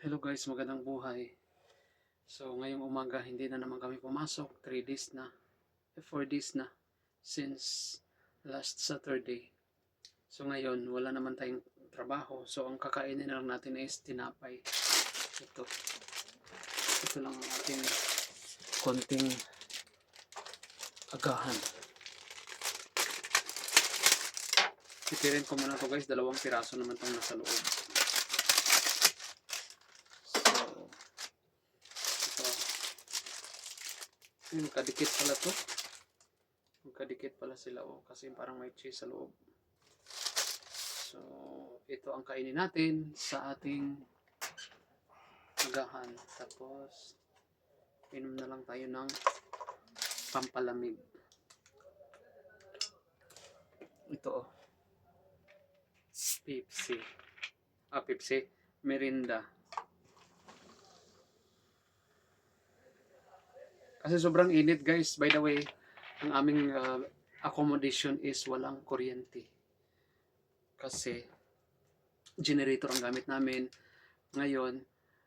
Hello guys, magandang buhay. So ngayong umaga hindi na naman kami pumasok. 3 days na. 4 days na. Since last Saturday. So ngayon wala naman tayong trabaho. So ang kakainin na lang natin is tinapay. Ito. Ito lang ang ating konting agahan. Titirin ko muna to guys. Dalawang piraso naman tong nasa loob. So, ito. Ay, magkadikit pala to. Magkadikit pala sila oh, kasi parang may cheese sa loob. So, ito ang kainin natin sa ating agahan. Tapos, inom na lang tayo ng pampalamig. Ito oh. Pepsi. Ah, Pepsi. Merinda. Kasi sobrang init guys. By the way, ang aming uh, accommodation is walang kuryente. Kasi generator ang gamit namin. Ngayon,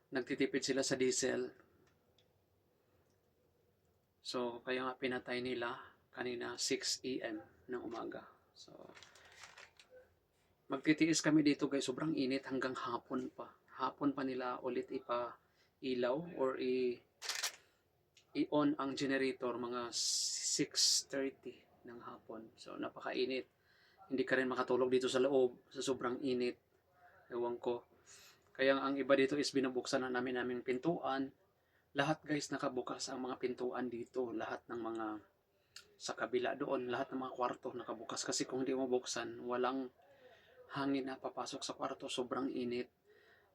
nagtitipid sila sa diesel. So, kaya nga pinatay nila kanina 6 a.m. ng umaga. So, magtitiis kami dito guys. Sobrang init hanggang hapon pa. Hapon pa nila ulit ipa ilaw or i i-on ang generator mga 6.30 ng hapon. So, napakainit. Hindi ka rin makatulog dito sa loob sa sobrang init. Ewan ko. Kaya ang iba dito is binubuksan na namin naming pintuan. Lahat guys nakabukas ang mga pintuan dito. Lahat ng mga sa kabila doon, lahat ng mga kwarto nakabukas. Kasi kung hindi mo buksan, walang hangin na papasok sa kwarto. Sobrang init.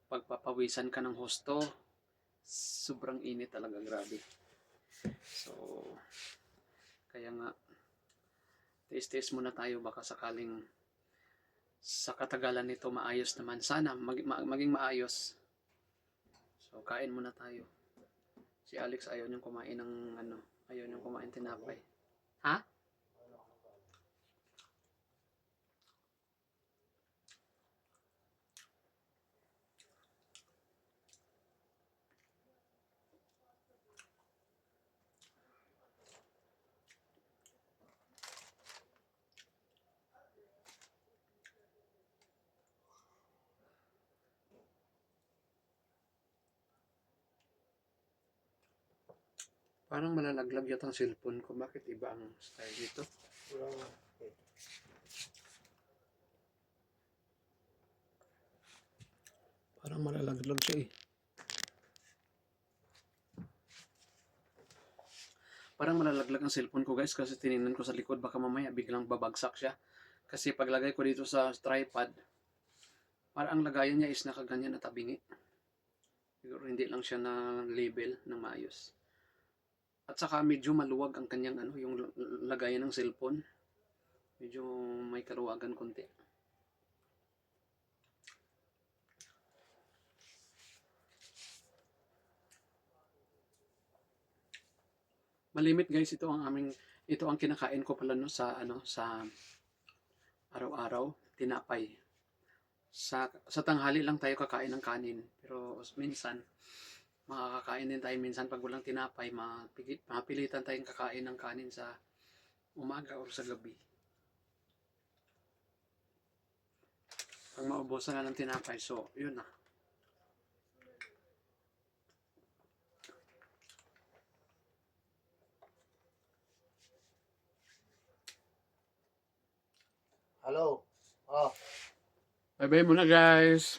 Pagpapawisan ka ng husto, sobrang init talaga. Grabe. So, kaya nga, tiis-tiis muna tayo baka sakaling sa katagalan nito maayos naman. Sana mag, ma- maging maayos. So, kain muna tayo. Si Alex ayaw niyang kumain ng ano, ayaw niyang kumain tinapay. Ha? Parang malalaglag yata ang cellphone ko. Bakit iba ang style dito? Parang malalaglag siya eh. Parang malalaglag ang cellphone ko guys kasi tinignan ko sa likod baka mamaya biglang babagsak siya. Kasi paglagay ko dito sa tripod, parang ang lagayan niya is nakaganyan na tabingi. Siguro hindi lang siya na label ng maayos. At saka medyo maluwag ang kanyang ano, yung lagayan ng cellphone. Medyo may kaluwagan konti. Malimit guys, ito ang aming ito ang kinakain ko pala no sa ano sa araw-araw, tinapay. Sa sa tanghali lang tayo kakain ng kanin, pero minsan makakakain din tayo minsan pag walang tinapay, mapilitan tayong kakain ng kanin sa umaga o sa gabi. Pag maubusan na ng tinapay, so yun na. Hello. Oh, Bye-bye muna guys!